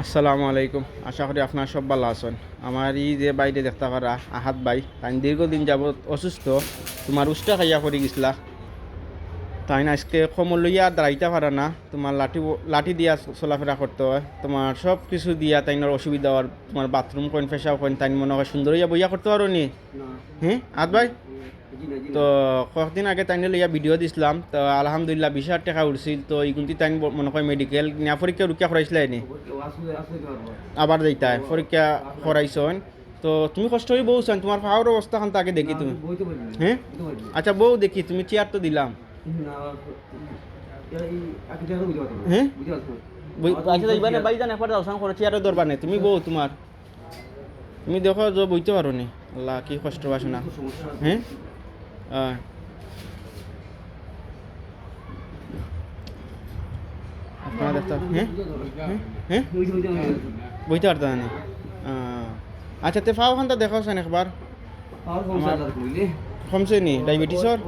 আসসালামু আলাইকুম। আশা করি আপনার সব ভালো আছেন। আমার এই যে বাইরে দেখতে পারা আহাত বাই তাই দীর্ঘদিন যাবৎ অসুস্থ। তোমার উষ্টা খাইয়া পড়ে গেছিলা। তাই না আজকে কমল লইয়া দাঁড়াইতে পারে না। তোমার লাঠি লাঠি দিয়া চলাফেরা করতে হয়। তোমার সব কিছু দিয়া তাইনার অসুবিধা হয় তোমার বাথরুম কইন ফেসাও কইন তাই মনে হয় সুন্দর হইয়া বইয়া করতে পারো নি? হ্যাঁ আত ভাই? তো কয়েকদিন আগে তাইনে লইয়া ভিডিও দিছিলাম তো আলহামদুলিল্লাহ বিশ হাজার টাকা উঠছিল তো এইগুনটি তাই মনে হয় মেডিকেল নিয়া পরীক্ষা রুকিয়া করাইছিল নি আবার যাইতাই পরীক্ষা করাইছন তো তুমি কষ্ট হয়ে বউ চান তোমার পাওয়ার অবস্থা খান তাকে দেখি তুমি। হ্যাঁ? আচ্ছা বউ দেখি তুমি চেয়ার তো দিলাম। হ্যাঁ? আচ্ছা যাইবা না বাই জান একবার যাওসান করে চেয়ারের দরবার নেই। তুমি বউ তোমার। তুমি দেখো যে বইতে পারো নি। আল্লাহ কি কষ্ট পাশে না। হ্যাঁ। আপনারা দেখতে হ্যাঁ হ্যাঁ বইতে পারতো না আচ্ছা তে ফাও খানটা দেখাও চান একবার কমছে নি ডায়াবেটিসর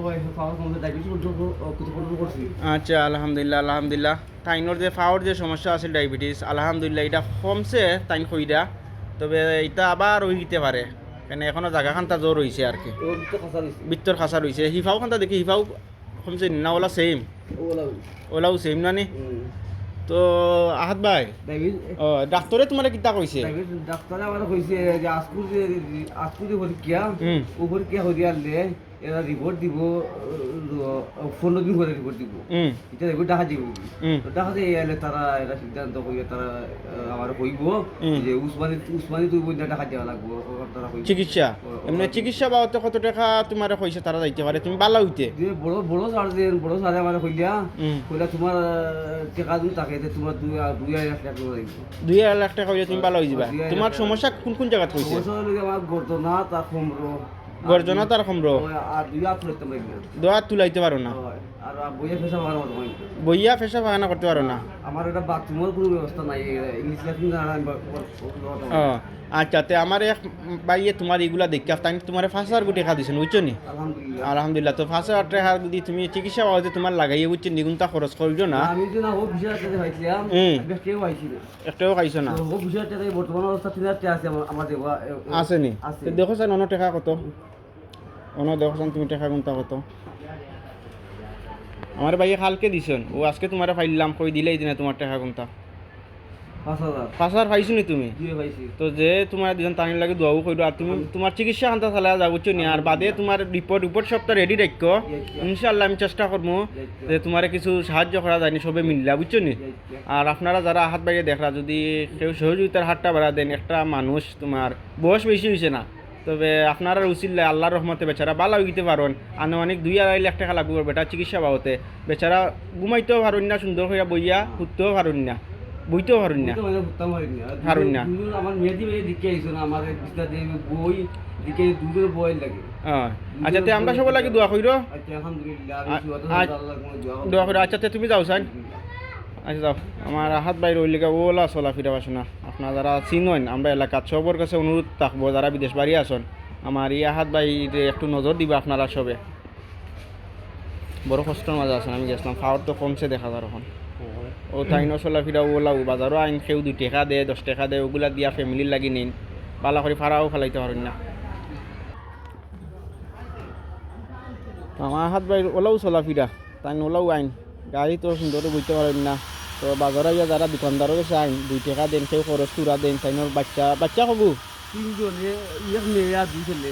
আচ্ছা আলহামদুলিল্লাহ আলহামদুলিল্লাহ। তাইনোর যে ফাওয়ার যে সমস্যা আছে ডায়াবেটিস আলহামদুলিল্লাহ এটা কমছে তাইন কইরা তবে এটা আবার হইতে পারে। কেন এখনও জায়গাখানটা জোর হইছে আর কি। বিত্তর খাসা রইছে হিফাও খানটা দেখি হিফাও কমছে নি ওলা সেম ওলাও। সেম না নি? তো আহাত ভাই ও ডাক্তরে তোমার কিতা কইছে ডাক্তরে আমার কইছে যে আজকুর যে আজকুর যে পরীক্ষা হুম ও পরীক্ষা হয়ে আনলে এরা রিপোর্ট দিব পনেরো দিন করে রিপোর্ট দিব। এটা রিপোর্ট দেখা দিব। দেখা যায় এলে তারা এটা সিদ্ধান্ত কইবে তারা আমার কইব যে উসমানি উসমানি তুই বই টাকা দেওয়া লাগবো তারা চিকিৎসা। এমনি চিকিৎসা বাবদে কত টাকা তোমার কইছে তারা যাইতে পারে তুমি ভালো হইতে বড় বড় সার যে বড় সারে আমার কইলা কইলা তোমার টাকা দিন তাকে যে তোমার দুই দুই আড়াই লাখ টাকা দুই আড়াই লাখ টাকা হইলে তুমি ভালো হয়ে যাবা। তোমার সমস্যা কোন কোন জায়গাত কইছে সমস্যা হলো আমার গর্দনা তার কোমর গর্জনা তার কমর দোয়া তুলাইতে পারো না। বইয়ে ফেসা ফাগানা করতে পারো না। আমার একটা বাথরুমের কোনো ব্যবস্থা নাই ইংলিশ আচ্ছা তে আমার এক বাইয়ে তোমার এগুলা দেখা তাই তোমার পাঁচ হাজার কোটি টাকা দিছেন বুঝছ নি? আলহামদুলিল্লাহ। তো পাঁচ হাজার টাকা যদি তুমি চিকিৎসা বাবদে তোমার লাগাইয়ে বুঝছ নিগুনটা খরচ করছ না। একটাও খাইছো না। তো আছে নি? দেখো স্যার অন্য টাকা কত? অন্য দেখো স্যার তুমি টাকা কোনটা কত? আমার ভাইয়ে কালকে দিছেন ও আজকে তোমার ফাইলাম কই দিলেই দিনে তোমার টাকা কোনটা পাঁচ হাজার পাইছো নি তুমি? তো যে তোমার দুজন টানি লাগে দোয়াও কইরো আর তুমি তোমার চিকিৎসা আনতে চালা যা বুঝছ নি? আর বাদে তোমার রিপোর্ট রিপোর্ট সপ্তাহ রেডি রাখো ইনশাল্লাহ আমি চেষ্টা করব যে তোমার কিছু সাহায্য করা যায়নি সবে মিললা বুঝছ নি? আর আপনারা যারা হাত বাইরে দেখরা যদি কেউ সহযোগিতার হাতটা বাড়া দেন একটা মানুষ তোমার বয়স বেশি হয়েছে না। তবে আপনারা উচিল্লে আল্লাহর রহমতে বেচারা ভালো হইতে পারেন আনুমানিক দুই আড়াই লাখ টাকা লাগবে বেটা চিকিৎসা বাবতে। বেচারা ঘুমাইতেও পারেন না সুন্দর হইয়া বইয়া ঘুরতেও পারেন না বইতেও পারেন না। পারিনি। না। দুজন আমার মেয়েদি মেয়ে দিকে আইসো না আমার বিস্তার দিয়ে বই দিকে দুজন বই লাগে। আচ্ছা তে আমরা সবাই লাগে দোয়া কইরো? আচ্ছা আলহামদুলিল্লাহ দোয়া করব। আচ্ছা তে তুমি যাও সাইন। আচ্ছা যাও। আমার হাত বাইরে ওই লেগে ওলা চলা ফিরা পাশো না। আপনারা যারা চিনন আমরা এলাকার সবর কাছে অনুরোধ থাকব যারা বিদেশ বাড়ি আসন আমার ইয়া হাত বাইরে একটু নজর দিবা আপনারা সবে। বড় কষ্টর মাঝে আছেন আমি গেছিলাম খাওয়ার তো কমছে দেখা যায় এখন। ও তাই নচলা ফিরা ওলা ও বাজারও আইন সেও দুই টাকা দে দশ টাকা দে ওগুলা দিয়া ফ্যামিলির লাগি নিন। পালা করে ফাড়াও ফেলাইতে পারেন না। আমার হাত বাইর ওলাও চলা ফিরা তাই ওলাও আইন। গাড়ি তো সুন্দর বইতে পারেন না। তো বাজারে ইয়া যারা দোকানদারও আইন দুই টাকা দেন কেউ খরচ চূড়া দেন তাইনোর বাচ্চা বাচ্চা হবু তিনজন এক মেয়ে আর দুই ছেলে।